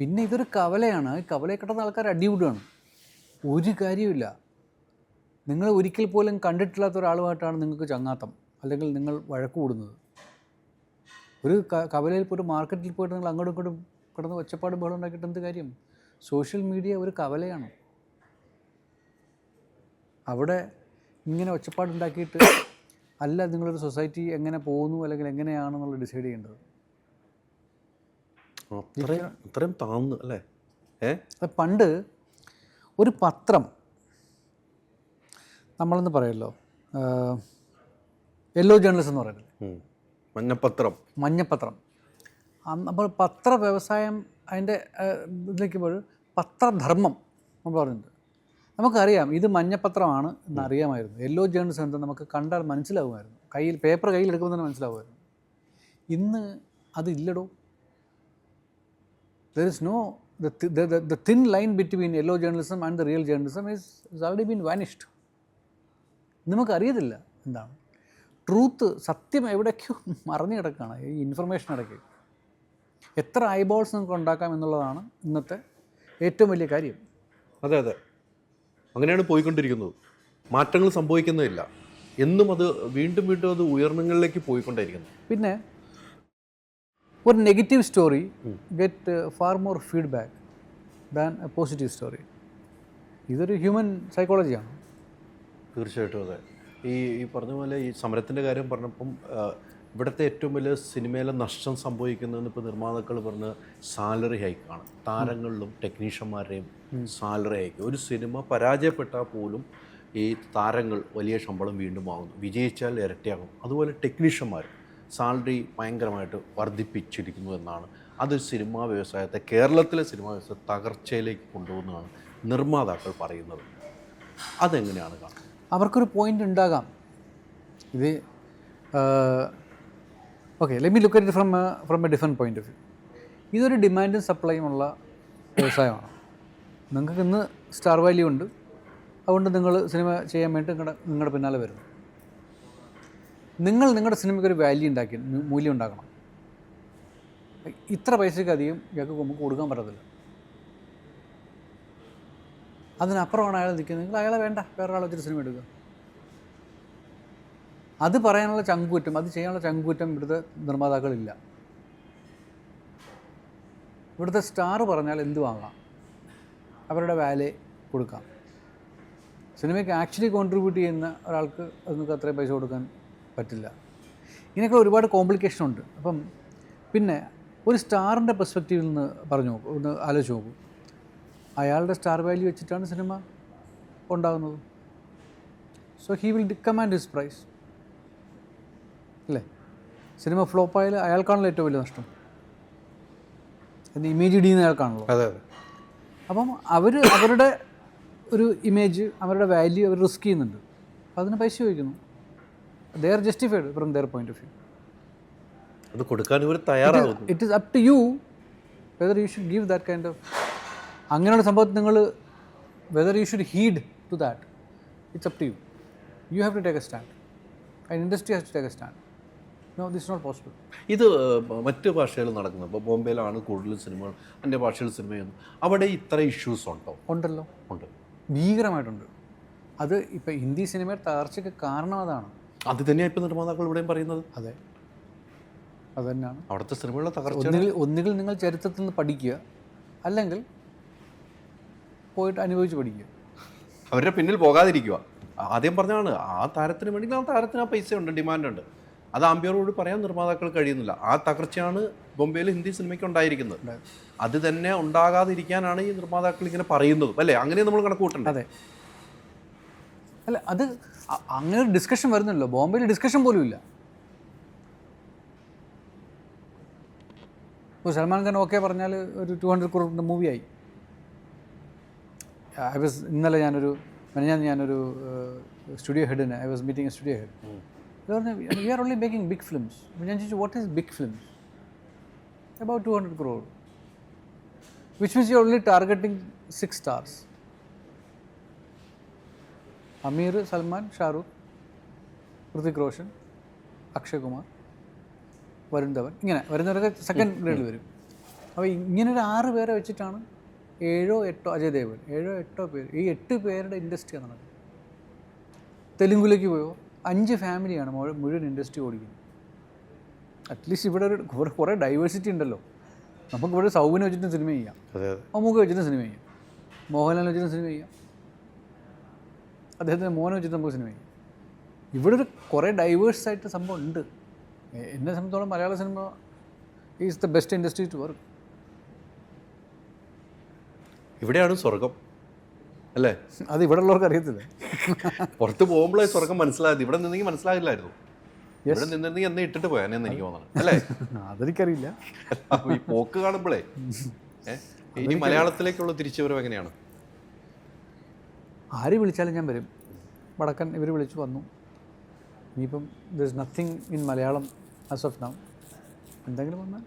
പിന്നെ ഇതൊരു കവലയാണ്. കവലയെ കിടന്ന ആൾക്കാർ അടിപൊളിയാണ്. ഒരു കാര്യമില്ല നിങ്ങൾ ഒരിക്കൽ പോലും കണ്ടിട്ടില്ലാത്ത ഒരാളുമായിട്ടാണ് നിങ്ങൾക്ക് ചങ്ങാത്തം. അല്ലെങ്കിൽ നിങ്ങൾ വഴക്ക് കൂടുന്നത്. ഒരു കവലയിൽ പോയിട്ട് മാർക്കറ്റിൽ പോയിട്ട് നിങ്ങൾ അങ്ങോട്ടും ഇങ്ങോട്ടും കിടന്ന് ഒച്ചപ്പാടും ബഹളം ഉണ്ടാക്കിയിട്ട് എന്ത് കാര്യം? സോഷ്യൽ മീഡിയ ഒരു കവലയാണ്. അവിടെ ഇങ്ങനെ ഒച്ചപ്പാടുണ്ടാക്കിയിട്ട് അല്ല നിങ്ങളൊരു സൊസൈറ്റി എങ്ങനെ പോകുന്നു അല്ലെങ്കിൽ എങ്ങനെയാണെന്നുള്ളത് ഡിസൈഡ് ചെയ്യേണ്ടത്. അത്രയും അത്രയും താന്ന് അല്ലേ? ഏ? പണ്ട് ഒരു പത്രം നമ്മളെന്ന് പറയല്ലോ യെല്ലോ ജേർണലിസം എന്ന് പറയുന്നത്. മഞ്ഞപ്പത്രം. മഞ്ഞപ്പത്രം. നമ്മൾ അപ്പോൾ പത്ര വ്യവസായം അതിന്റെ ഇതിലേക്കുമ്പോൾ പത്രധർമ്മം നമ്മൾ പറയുന്നുണ്ട് നമുക്കറിയാം ഇത് മഞ്ഞപ്പത്രമാണ് എന്നറിയാമായിരുന്നു യെല്ലോ ജേർണലിസം എന്താ നമുക്ക് കണ്ടാൽ മനസ്സിലാവുമായിരുന്നു. കയ്യിൽ പേപ്പർ കയ്യിൽ എടുക്കുമ്പോൾ തന്നെ മനസ്സിലാവുമായിരുന്നു. ഇന്ന് അതില്ലടോ there the, the, thin line between yellow journalism and the real journalism is, is already been vanished. നമുക്ക് അറിയത്തില്ല എന്താണ്. ട്രൂത്ത് സത്യം എവിടേക്കോ മറഞ്ഞു കിടക്കുകയാണ് ഈ ഇൻഫർമേഷൻ ഇടയ്ക്ക്. എത്ര ഐബോൾസ് നമുക്ക് ഉണ്ടാക്കാം എന്നുള്ളതാണ് ഇന്നത്തെ ഏറ്റവും വലിയ കാര്യം. അതെ അതെ. അങ്ങനെയാണ് പോയിക്കൊണ്ടിരിക്കുന്നത്. മാറ്റങ്ങൾ സംഭവിക്കുന്നില്ല എന്നും അത് വീണ്ടും വീണ്ടും അത് ഉയർന്നങ്ങളിലേക്ക് പോയിക്കൊണ്ടിരിക്കുന്നു പിന്നെ ഒരു negative story get far more feedback than a positive story ഇതൊരു ഹ്യൂമൻ സൈക്കോളജിയാണ് തീർച്ചയായിട്ടും അതെ. ഈ ഈ പറഞ്ഞ പോലെ ഈ സമരത്തിന്റെ കാര്യം പറഞ്ഞപ്പം ഇവിടുത്തെ ഏറ്റവും വലിയ സിനിമയിലെ നഷ്ടം സംഭവിക്കുന്നതെന്ന് ഇപ്പോൾ നിർമ്മാതാക്കൾ പറഞ്ഞ സാലറി ഹൈക്കാണ് താരങ്ങളിലും ടെക്നീഷ്യന്മാരുടെയും സാലറി ഹൈക്ക് ഒരു സിനിമ പരാജയപ്പെട്ടാൽ പോലും ഈ താരങ്ങൾ വലിയ ശമ്പളം വീണ്ടും വാങ്ങുന്നു. വിജയിച്ചാൽ ഇരട്ടിയാകും. അതുപോലെ ടെക്നീഷ്യന്മാർ സാലറി ഭയങ്കരമായിട്ട് വർദ്ധിപ്പിച്ചിരിക്കുന്നു എന്നാണ്. അത് സിനിമാ വ്യവസായത്തെ കേരളത്തിലെ സിനിമാ വ്യവസായം തകർച്ചയിലേക്ക് കൊണ്ടുപോകുന്നതാണ് നിർമ്മാതാക്കൾ പറയുന്നത്. അതെങ്ങനെയാണ് കാണുന്നത്? അവർക്കൊരു പോയിന്റ് ഉണ്ടാകാം. ഇത് okay let me look at from from a different point of view ഇതൊരു ഡിമാൻഡും സപ്ലൈയും ഉള്ള വ്യവസായമാണ്. നിങ്ങൾക്ക് ഇന്ന് സ്റ്റാർ വാല്യൂ ഉണ്ട്. അതുകൊണ്ട് നിങ്ങൾ സിനിമ ചെയ്യാൻ വേണ്ടി നിങ്ങളുടെ നിങ്ങളുടെ പിന്നാലെ വരുന്നു. നിങ്ങൾ നിങ്ങളുടെ സിനിമയ്ക്ക് ഒരു വാല്യൂ ഉണ്ടാക്കി മൂല്യം ഉണ്ടാക്കണം. ഇത്ര പൈസയ്ക്ക് അധികം ഇയാൾക്ക് നമുക്ക് കൊടുക്കാൻ പറ്റത്തില്ല. അതിനപ്പുറമാണ് അയാൾ നിൽക്കുന്നത്. അയാളെ വേണ്ട. വേറൊരാളെ വെച്ചിട്ട് സിനിമ എടുക്കുക. അത് പറയാനുള്ള ചങ്കൂറ്റം അത് ചെയ്യാനുള്ള ചങ്കൂറ്റം ഇവിടുത്തെ നിർമ്മാതാക്കളില്ല. ഇവിടുത്തെ സ്റ്റാർ പറഞ്ഞാൽ എന്ത് വാങ്ങാം? അവരുടെ വാല്യേ കൊടുക്കാം. സിനിമയ്ക്ക് ആക്ച്വലി കോൺട്രിബ്യൂട്ട് ചെയ്യുന്ന ഒരാൾക്ക് നിങ്ങൾക്ക് അത്രയും പൈസ കൊടുക്കാൻ പറ്റില്ല. ഇങ്ങനെയൊക്കെ ഒരുപാട് കോംപ്ലിക്കേഷൻ ഉണ്ട്. അപ്പം പിന്നെ ഒരു സ്റ്റാറിന്റെ പെർസ്പെക്റ്റീവിൽ നിന്ന് പറഞ്ഞു നോക്കും ഒന്ന് ആലോചിച്ച് നോക്കും. അയാളുടെ സ്റ്റാർ വാല്യൂ വെച്ചിട്ടാണ് സിനിമ ഉണ്ടാകുന്നത്. So he will command his price അല്ലേ? സിനിമ ഫ്ലോപ്പായാൽ അയാൾക്കാണല്ലോ ഏറ്റവും വലിയ നഷ്ടം. എന്ന് ഇമേജ് ഇടിയുന്ന അയാൾക്കാണല്ലോ. അതെ അതെ. അപ്പം അവർ അവരുടെ ഒരു ഇമേജ് അവരുടെ വാല്യൂ അവർ റിസ്ക് ചെയ്യുന്നുണ്ട്. അപ്പോൾ അതിന് പൈസ ചോദിക്കുന്നു. They are justified from their point of view അത് കൊടുക്കാൻ ഇവർ തയ്യാറാകും it is up to you whether you should give that kind of അങ്ങനെയുള്ള സംഭവത്തിൽ നിങ്ങൾ whether you should heed to that it's up to you you have to take a stand and industry has to take a stand no this not possible ഇത് മറ്റു ഭാഷകളിൽ നടക്കുന്നത് ഇപ്പോൾ ബോംബെയിലാണ് കൂടുതൽ സിനിമകൾ അന്യ ഭാഷയിൽ സിനിമയൊന്നും. അവിടെ ഇത്ര ഇഷ്യൂസ് ഉണ്ടോ? ഉണ്ടല്ലോ. ഉണ്ട്. ഭീകരമായിട്ടുണ്ട്. അത് ഇപ്പോൾ ഹിന്ദി സിനിമയുടെ തകർച്ചയ്ക്ക് കാരണം അതാണ്. അത് തന്നെയാണ് ഇപ്പം നിർമ്മാതാക്കൾ ഇവിടെയും പറയുന്നത്. അതെ. അത് തന്നെയാണ് അവിടുത്തെ സിനിമകളുടെ തകർച്ച ഒന്നുകിൽ ഒന്നുകിൽ നിങ്ങൾ ചരിത്രത്തിൽ നിന്ന് പഠിക്കുക. അല്ലെങ്കിൽ പോയിട്ട് അനുഭവിച്ച് പഠിക്കുക. അവരുടെ പിന്നിൽ പോകാതിരിക്കുക. ആദ്യം പറഞ്ഞാണ് ആ താരത്തിന് വേണ്ടി ആ താരത്തിന് ആ പൈസ ഉണ്ട് ഡിമാൻഡ് ഉണ്ട് അത് ആംബിയറോട് പറയാൻ നിർമ്മാതാക്കൾ കഴിയുന്നില്ല. ആ തകർച്ചയാണ് ബോംബെയിൽ ഹിന്ദി സിനിമയ്ക്ക് ഉണ്ടായിരിക്കുന്നത്. അത്. തന്നെ ഉണ്ടാകാതിരിക്കാനാണ് ഈ നിർമ്മാതാക്കൾ ഇങ്ങനെ പറയുന്നത്. അല്ലേ? അങ്ങനെ നമ്മൾ കണക്ക് കൂട്ടണ്ടേ അതെ. അല്ല അത് അങ്ങനെ ഒരു ഡിസ്കഷൻ വരുന്നല്ലോ ബോംബെയിൽ ഡിസ്കഷൻ പോലും ഇല്ല. ഇപ്പോൾ സൽമാൻ ഖാൻ ഓക്കെ പറഞ്ഞാൽ ഒരു ടു ഹൺഡ്രഡ് ക്രോറിന്റെ മൂവിയായി ഐ വാസ് ഇന്നലെ ഞാനൊരു ഞാൻ ഞാനൊരു studio ഹെഡിന് I was meeting a studio head പറഞ്ഞു we are only making big films ഞാൻ ചോദിച്ചു what is big films about two hundred crore which means you only targeting six stars Aamir Salman Shahrukh Hrithik Roshan Akshay Kumar Varun Dhawan. ഇങ്ങനെ വരുന്നവരൊക്കെ second ഗ്രേഡിൽ വരും. അപ്പോൾ ഇങ്ങനൊരു ആറ് പേരെ വെച്ചിട്ടാണ് ഏഴോ എട്ടോ അജയ് ദേവൻ ഏഴോ എട്ടോ പേര് ഈ എട്ട് പേരുടെ ഇൻഡസ്ട്രിയാണ് നടക്കുന്നത്. തെലുങ്കിലേക്ക് പോയോ? അഞ്ച് ഫാമിലിയാണ് മുഴുവൻ ഇൻഡസ്ട്രി ഓടിക്കുന്നത്. അറ്റ്ലീസ്റ്റ് ഇവിടെ ഒരു കുറേ കുറേ ഡൈവേഴ്സിറ്റി ഉണ്ടല്ലോ. നമുക്ക് ഇവിടെ സൗബിനെ വെച്ചിട്ട് സിനിമ ചെയ്യാം. അമ്മൂക്ക് വെച്ചിട്ട് സിനിമ ചെയ്യാം. മോഹൻലാൽ വെച്ചിട്ട് സിനിമ ചെയ്യാം. അദ്ദേഹത്തിന്റെ മോനെ വെച്ചിട്ട് നമുക്ക് സിനിമ ചെയ്യാം ഇവിടെ ഒരു കുറേ ഡൈവേഴ്സ് ആയിട്ട് സംഭവം ഉണ്ട്. എന്നെ സംബന്ധിച്ചോളം മലയാള cinema is the best industry to work ഇവിടെയാണ് സ്വർഗം. അല്ലേ? അത് ഇവിടെ ഉള്ളവർക്ക് അറിയത്തില്ല. പുറത്ത് പോകുമ്പോഴേ സ്വർഗം മനസ്സിലായത് ഇവിടെ നിന്നെങ്കിൽ മനസ്സിലാകില്ലായിരുന്നു. ഇവിടെ നിന്നെങ്കിൽ എന്നെ ഇട്ടിട്ട് പോയാനെന്ന് എനിക്ക് തോന്നണം. അല്ലേ? അതെനിക്കറിയില്ല. ഈ പോക്ക് കാണുമ്പോഴേ ഇനി മലയാളത്തിലേക്കുള്ള തിരിച്ചുവരവ് എങ്ങനെയാണ്? ആര് വിളിച്ചാലും ഞാൻ വരും. വടക്കൻ ഇവർ വിളിച്ചു വന്നു. ഇനിയിപ്പം there is nothing in Malayalam as of now എന്തെങ്കിലും വന്നാൽ.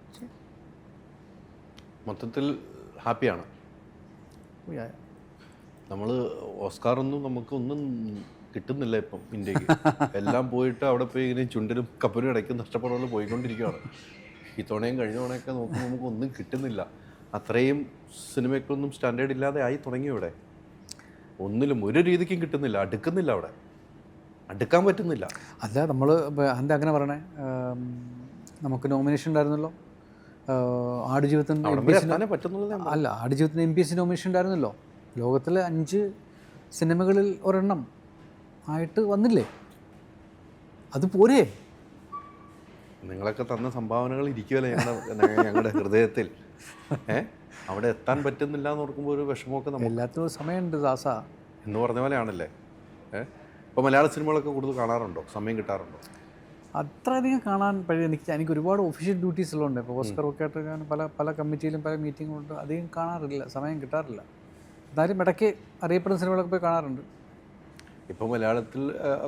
മൊത്തത്തിൽ ഹാപ്പിയാണ്. നമ്മൾ ഓസ്കാർ ഒന്നും നമുക്കൊന്നും കിട്ടുന്നില്ല ഇപ്പം ഇന്ത്യയ്ക്ക്. എല്ലാം പോയിട്ട് അവിടെ പോയി ഇങ്ങനെ ചുണ്ടിനും കപ്പനും ഇടയ്ക്ക് നഷ്ടപ്പെടുന്ന പോയിക്കൊണ്ടിരിക്കുകയാണ് ഈ തുണയും കഴിഞ്ഞ തവണയൊക്കെ നോക്കുമ്പോൾ നമുക്കൊന്നും കിട്ടുന്നില്ല. അത്രയും സിനിമയ്ക്കൊന്നും സ്റ്റാൻഡേർഡ് ഇല്ലാതെ ആയി തുടങ്ങി ഇവിടെ? ഒന്നിലും ഒരു രീതിക്കും കിട്ടുന്നില്ല. അടുക്കുന്നില്ല അവിടെ. അടുക്കാൻ പറ്റുന്നില്ല. അല്ല നമ്മൾ എന്താ അങ്ങനെ പറയണേ? നമുക്ക് നോമിനേഷൻ ഉണ്ടായിരുന്നല്ലോ. ആടുജീവിതത്തിന് അല്ല ആടുജീവിതത്തിന് M P S C nomination ഉണ്ടായിരുന്നല്ലോ. ലോകത്തിലെ അഞ്ച് സിനിമകളിൽ ഒരെണ്ണം ആയിട്ട് വന്നില്ലേ? അത് പോരേ. നിങ്ങളൊക്കെ തന്ന സംഭാവനകൾ ഇരിക്കുമല്ലോ ഞങ്ങളുടെ ഞങ്ങളുടെ ഹൃദയത്തിൽ? ഏ? അവിടെ എത്താൻ പറ്റുന്നില്ല എന്ന് ഓർക്കുമ്പോൾ ഒരു വിഷമമൊക്കെ നമ്മൾ എല്ലാത്തിനും സമയമുണ്ട് ദാസ. എന്ന് പറഞ്ഞ പോലെയാണല്ലേ? ഏ? ഇപ്പോൾ മലയാള സിനിമകളൊക്കെ കൂടുതൽ കാണാറുണ്ടോ? സമയം കിട്ടാറുണ്ടോ? അത്രയധികം കാണാൻ പഴയ എനിക്ക് എനിക്ക് ഒരുപാട് ഒഫീഷ്യൽ ഡ്യൂട്ടീസ് ഉള്ളതുകൊണ്ട് ഇപ്പോൾ ഓസ്കർ ഒക്കെ ആയിട്ട് ഞാൻ പല പല കമ്മിറ്റിയിലും പല മീറ്റിങ്ങുകളുണ്ട് അധികം കാണാറില്ല സമയം കിട്ടാറില്ല. എന്നാലും ഇടയ്ക്ക് അറിയപ്പെടുന്ന സിനിമകളൊക്കെ പോയി കാണാറുണ്ട്. ഇപ്പോൾ മലയാളത്തിൽ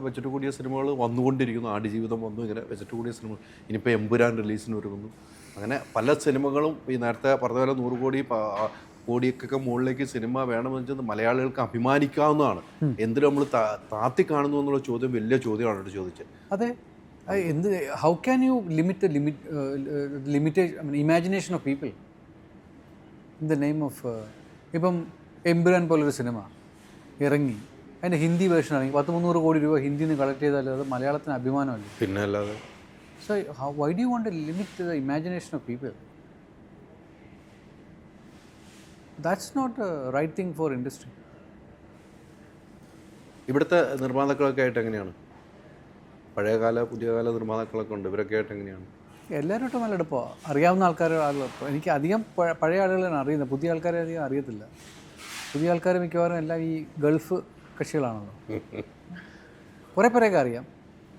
വെച്ചിട്ട് കൂടിയ സിനിമകൾ വന്നുകൊണ്ടിരിക്കുന്നു. ആടുജീവിതം വന്നു ഇങ്ങനെ വെച്ചിട്ട് കൂടിയ സിനിമ ഇനിയിപ്പോൾ എമ്പുരാൻ റിലീസിന് ഒരുങ്ങുന്നു. അങ്ങനെ പല സിനിമകളും ഈ നേരത്തെ പറഞ്ഞ പോലെ നൂറ് കോടി കോടിയൊക്കെ മുകളിലേക്ക് സിനിമ വേണമെന്ന് വെച്ചാൽ മലയാളികൾക്ക് അഭിമാനിക്കാവുന്നതാണ്. എന്തിനും നമ്മൾ താത്തി കാണുന്നു എന്നുള്ള ചോദ്യം വലിയ ചോദ്യമാണ് എന്നോട് ചോദിച്ചത്. അതെ. എന്ത് how can you limit limit limitation imagination of people in the name of ഇപ്പം എംബുരാൻ പോലൊരു സിനിമ ഇറങ്ങി. അതിന്റെ ഹിന്ദി വേർഷൻ ഇറങ്ങി. പത്ത് മുന്നൂറ് കോടി രൂപ ഹിന്ദിയിൽ നിന്ന് കളക്ട് ചെയ്താൽ അത് മലയാളത്തിന് അഭിമാനമല്ലേ? പിന്നെ അല്ലാതെ So how, why do you want to limit the imagination of people? That's not a right thing for industry. ഇവിടുത്തെ നിർമ്മാതാക്കളൊക്കെ ആയിട്ട് എങ്ങനെയാണ്? പഴയകാല പുതിയകാല നിർമ്മാതാക്കളൊക്കെ ഉണ്ട്. ഇവരൊക്കെ ആയിട്ട് എങ്ങനെയാണ്? എല്ലാവരോട്ടും നല്ല എടുപ്പോ അറിയാവുന്ന ആൾക്കാർ ആളുകളപ്പോൾ എനിക്ക് അധികം പഴയ ആളുകളാണ് അറിയുന്നത് പുതിയ ആൾക്കാരെ അധികം അറിയത്തില്ല. പുതിയ ആൾക്കാർ മിക്കവാറും എല്ലാം ഈ ഗൾഫ് കക്ഷികളാണല്ലോ. കുറേ പേരെയൊക്കെ അറിയാം.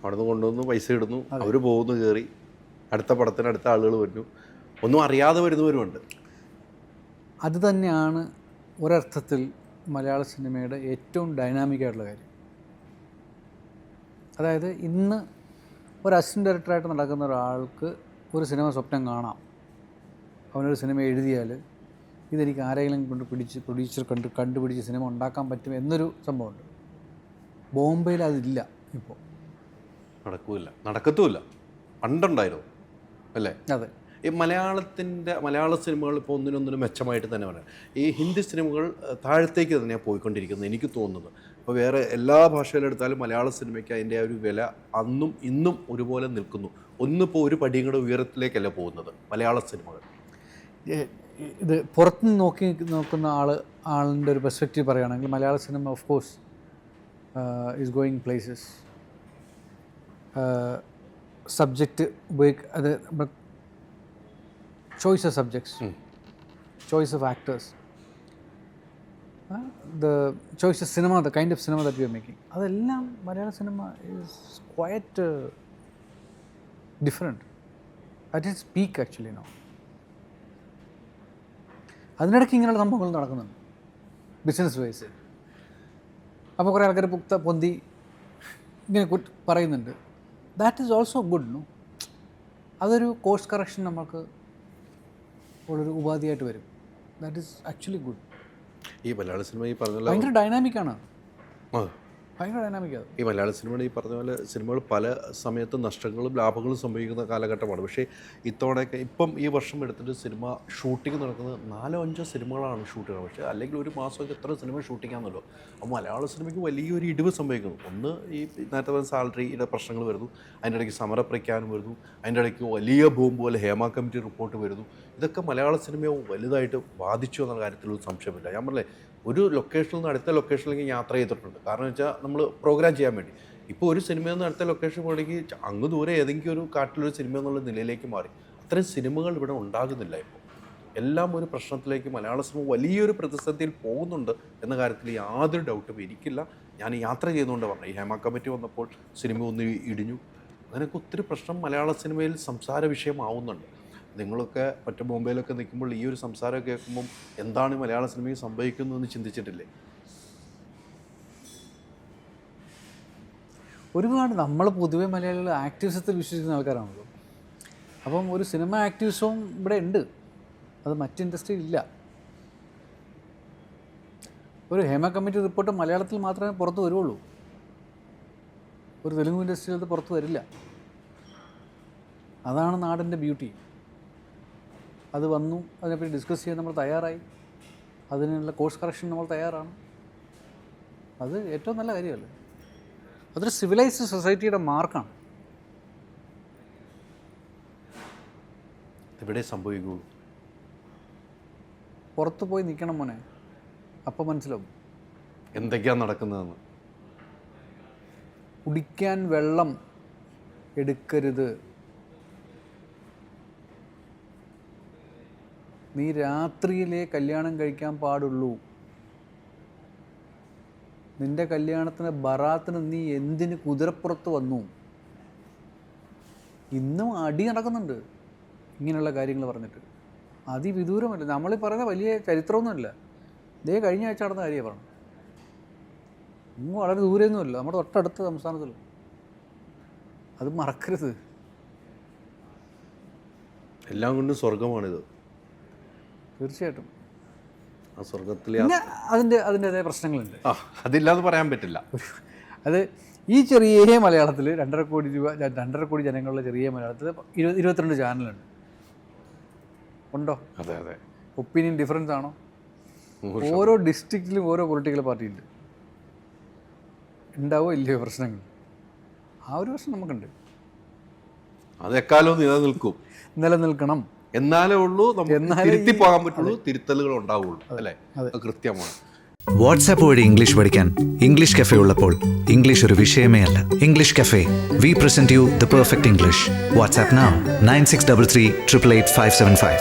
അവിടെ നിന്ന് കൊണ്ടുവന്ന് പൈസ ഇടുന്നു അവർ പോകുന്നു കയറി അടുത്ത പടത്തിന് അടുത്ത ആളുകൾ വരുന്നു ഒന്നും അറിയാതെ വരുന്നവരുമുണ്ട്. അത് തന്നെയാണ് ഒരർത്ഥത്തിൽ മലയാള സിനിമയുടെ ഏറ്റവും ഡൈനാമിക് ആയിട്ടുള്ള കാര്യം. അതായത് ഇന്ന് ഒരു അസിസ്റ്റന്റ് ഡയറക്ടറായിട്ട് നടക്കുന്ന ഒരാൾക്ക് ഒരു സിനിമ സ്വപ്നം കാണാം. അവനൊരു സിനിമ എഴുതിയാൽ ഇതെനിക്ക് ആരെങ്കിലും കൊണ്ട് പിടിച്ച് പ്രൊഡ്യൂസർ കണ്ട് കണ്ടുപിടിച്ച് സിനിമ ഉണ്ടാക്കാൻ പറ്റും എന്നൊരു സംഭവമുണ്ട്. ബോംബെയിൽ അതില്ല ഇപ്പോൾ. നടക്കൂല. നടക്കത്തുമില്ല പണ്ടുണ്ടായിരുന്നു. അല്ലേ? അതെ. ഈ മലയാളത്തിന്റെ മലയാള സിനിമകൾ ഇപ്പോൾ ഒന്നിനൊന്നിനും മെച്ചമായിട്ട് തന്നെ പറയാം. ഈ ഹിന്ദി സിനിമകൾ താഴത്തേക്ക് തന്നെയാണ് പോയിക്കൊണ്ടിരിക്കുന്നത് എനിക്ക് തോന്നുന്നത്. അപ്പോൾ വേറെ എല്ലാ ഭാഷയിലെടുത്താലും മലയാള സിനിമയ്ക്ക് അതിന്റെ ആ ഒരു വില അന്നും ഇന്നും ഒരുപോലെ നിൽക്കുന്നു. ഒന്നിപ്പോൾ ഒരു പടിയും കൂടെ ഉയരത്തിലേക്കല്ല പോകുന്നത് മലയാള സിനിമകൾ. ഇത് ഇത് പുറത്തുനിന്ന് നോക്കി നോക്കുന്ന ആൾ ആളിന്റെ ഒരു പെർസ്പെക്റ്റീവ് പറയുകയാണെങ്കിൽ മലയാള cinema of course is going places subject ഉപയോഗിക്ക അത് നമ്മൾ choice of subjects choice of actors the choice of cinema the kind of cinema that you are making അതെല്ലാം മലയാള cinema is quite different at its peak actually no അതിനിടയ്ക്ക് ഇങ്ങനെയുള്ള സംഭവങ്ങൾ നടക്കുന്നുണ്ട്. Business vice അപ്പോൾ കുറേ ആൾക്കാർ പുക്ത പൊന്തി ഇങ്ങനെ പറയുന്നുണ്ട്. That is also good no അതൊരു കോഴ്സ് കറക്ഷൻ നമുക്ക് ഉള്ളൊരു ഉപാധിയായിട്ട് വരും. ദാറ്റ് ഈസ് ആക്ച്വലി ഗുഡ് ഈ മലയാള സിനിമ ഈ പറഞ്ഞ ഭയങ്കര ഡൈനാമിക് ആണ്. ഭയങ്കര ഡൈനാമിക് അത്. ഈ മലയാള സിനിമയുടെ ഈ പറഞ്ഞ പോലെ സിനിമകൾ പല സമയത്തും നഷ്ടങ്ങളും ലാഭങ്ങളും സംഭവിക്കുന്ന കാലഘട്ടമാണ്. പക്ഷേ ഇത്തവണയൊക്കെ ഇപ്പം ഈ വർഷം എടുത്തിട്ട് സിനിമ ഷൂട്ടിംഗ് നടക്കുന്നത് നാലോ അഞ്ചോ സിനിമകളാണ് ഷൂട്ട് ചെയ്യുന്നത് പക്ഷേ അല്ലെങ്കിൽ ഒരു മാസമൊക്കെ എത്ര സിനിമ ഷൂട്ടിങ്ങാന്നല്ലോ. അപ്പോൾ മലയാള സിനിമയ്ക്ക് വലിയൊരു ഇടിവ് സംഭവിക്കുന്നു. ഒന്ന് ഈ നേരത്തെ പറഞ്ഞ സാലറിയുടെ പ്രശ്നങ്ങൾ വരുന്നു. അതിന്റെ ഇടയ്ക്ക് സമരപ്രഖ്യാനം വരുന്നു. അതിന്റെ ഇടയ്ക്ക് വലിയ ബോംബ് പോലെ ഹേമ കമ്മിറ്റി റിപ്പോർട്ട് വരുന്നു. ഇതൊക്കെ മലയാള സിനിമയെ വലുതായിട്ട് ബാധിച്ചു എന്നുള്ള കാര്യത്തിൽ ഒരു സംശയമില്ല. ഞാൻ പറഞ്ഞേ ഒരു ലൊക്കേഷനിൽ നിന്ന് അടുത്ത ലൊക്കേഷനിലേക്ക് യാത്ര ചെയ്തിട്ടുണ്ട്. കാരണം വെച്ചാൽ നമ്മൾ പ്രോഗ്രാം ചെയ്യാൻ വേണ്ടി. ഇപ്പോൾ ഒരു സിനിമയിൽ നിന്ന് അടുത്ത ലൊക്കേഷൻ പോകണമെങ്കിൽ അങ്ങ് ദൂരെ ഏതെങ്കിലും ഒരു കാട്ടിലൊരു സിനിമ എന്നുള്ള നിലയിലേക്ക് മാറി. അത്രയും സിനിമകൾ ഇവിടെ ഉണ്ടാകുന്നില്ല ഇപ്പോൾ എല്ലാം ഒരു പ്രശ്നത്തിലേക്ക് മലയാള സിനിമ വലിയൊരു പ്രതിസന്ധിയിൽ പോകുന്നുണ്ട് എന്ന കാര്യത്തിൽ യാതൊരു ഡൗട്ടും എനിക്കില്ല. ഞാൻ യാത്ര ചെയ്തുകൊണ്ട് പറഞ്ഞു ഈ ഹേമ കമ്മിറ്റി വന്നപ്പോൾ സിനിമ ഒന്ന് ഇടിഞ്ഞു. അങ്ങനെയൊക്കെ ഒത്തിരി പ്രശ്നം മലയാള സിനിമയിൽ സംസാര വിഷയമാവുന്നുണ്ട് നിങ്ങളൊക്കെ മറ്റു ബോംബെയിലൊക്കെ നിൽക്കുമ്പോൾ ഈ ഒരു സംസാരം കേൾക്കുമ്പം എന്താണ് മലയാള സിനിമയിൽ സംഭവിക്കുന്നതെന്ന് ചിന്തിച്ചിട്ടില്ലേ? ഒരുപാട് നമ്മൾ പൊതുവെ മലയാളികൾ ആക്ടിവിസത്തിൽ വിശ്വസിക്കുന്ന ആൾക്കാരാണല്ലോ. അപ്പം ഒരു സിനിമ ആക്ടിവിസവും ഇവിടെ ഉണ്ട്. അത് മറ്റ് ഇൻഡസ്ട്രിയിൽ ഇല്ല. ഒരു ഹേമ കമ്മിറ്റി റിപ്പോർട്ട് മലയാളത്തിൽ മാത്രമേ പുറത്ത് വരുള്ളൂ ഒരു തെലുങ്ക് ഇൻഡസ്ട്രിയിൽ അത് പുറത്ത് വരില്ല. അതാണ് നാടിന്റെ ബ്യൂട്ടി. അത് വന്നു അതിനെപ്പറ്റി ഡിസ്കസ് ചെയ്യാൻ നമ്മൾ തയ്യാറായി. അതിനുള്ള കോഴ്സ് കറക്ഷൻ നമ്മൾ തയ്യാറാണ്. അത് ഏറ്റവും നല്ല കാര്യമല്ലേ? അതൊരു സിവിലൈസ്ഡ് സൊസൈറ്റിയുടെ മാർക്കാണ് എവിടെ സംഭവിക്കുള്ളൂ പുറത്ത് പോയി നിൽക്കണം മോനെ. അപ്പം മനസ്സിലാവും. എന്തൊക്കെയാണ് നടക്കുന്നതെന്ന്? കുടിക്കാൻ വെള്ളം എടുക്കരുത്. നീ രാത്രിയിലേ കല്യാണം കഴിക്കാൻ പാടുള്ളൂ. നിന്റെ കല്യാണത്തിന് ബറാത്തിന് നീ എന്തിന് കുതിരപ്പുറത്ത് വന്നു? ഇന്നും അടി നടക്കുന്നുണ്ട് ഇങ്ങനെയുള്ള കാര്യങ്ങൾ പറഞ്ഞിട്ട്. അതിവിദൂരമല്ല. നമ്മൾ പറയുന്ന വലിയ ചരിത്രമൊന്നുമില്ല. ഇതേ കഴിഞ്ഞ ആഴ്ച നടന്ന കാര്യമാണ് പറഞ്ഞു ഇങ്ങ് വളരെ ദൂരെയൊന്നുമില്ല. നമ്മുടെ തൊട്ടടുത്ത സംസ്ഥാനത്തിൽ. അത് മറക്കരുത്. എല്ലാം കൊണ്ടും സ്വർഗമാണിത് തീർച്ചയായിട്ടും. സ്വർഗത്തിലെ പിന്നെ അതിന്റെ അതിന്റെതായ പ്രശ്നങ്ങളുണ്ട്. അതില്ലാതെ പറയാൻ പറ്റില്ല. അത് ഈ ചെറിയ മലയാളത്തിൽ രണ്ടര കോടി രൂപ രണ്ടര കോടി ജനങ്ങളുടെ ചെറിയ മലയാളത്തിൽ ഇരുപത് ഇരുപത്തിരണ്ട് ചാനലുണ്ട്. ഉണ്ടോ? അതെ അതെ. ഒപ്പീനിയൻ ഡിഫറൻസ് ആണോ? ഓരോ ഡിസ്ട്രിക്റ്റിലും ഓരോ പൊളിറ്റിക്കൽ പാർട്ടി ഉണ്ട് ഉണ്ടാവോ ഇല്ലയോ പ്രശ്നങ്ങൾ? ആ ഒരു പ്രശ്നം നമുക്കുണ്ട്. അത് എക്കാലവും നിലനിൽക്കും. നിലനിൽക്കണം. എന്നാലേ ഉള്ളൂ നമുക്ക് തിരുത്തി പോകാൻ പറ്റുള്ളൂ തിരുത്തലുകൾ ഉണ്ടാവുള്ളൂ അല്ലേ? അത്. കൃത്യമാണ്. വാട്സാപ്പ് വഴി ഇംഗ്ലീഷ് പഠിക്കാൻ ഇംഗ്ലീഷ് കഫേ ഉള്ളപ്പോൾ ഇംഗ്ലീഷ് ഒരു വിഷയമേ അല്ല. English cafe. We present you the perfect English WhatsApp nine six double three triple eight five seven five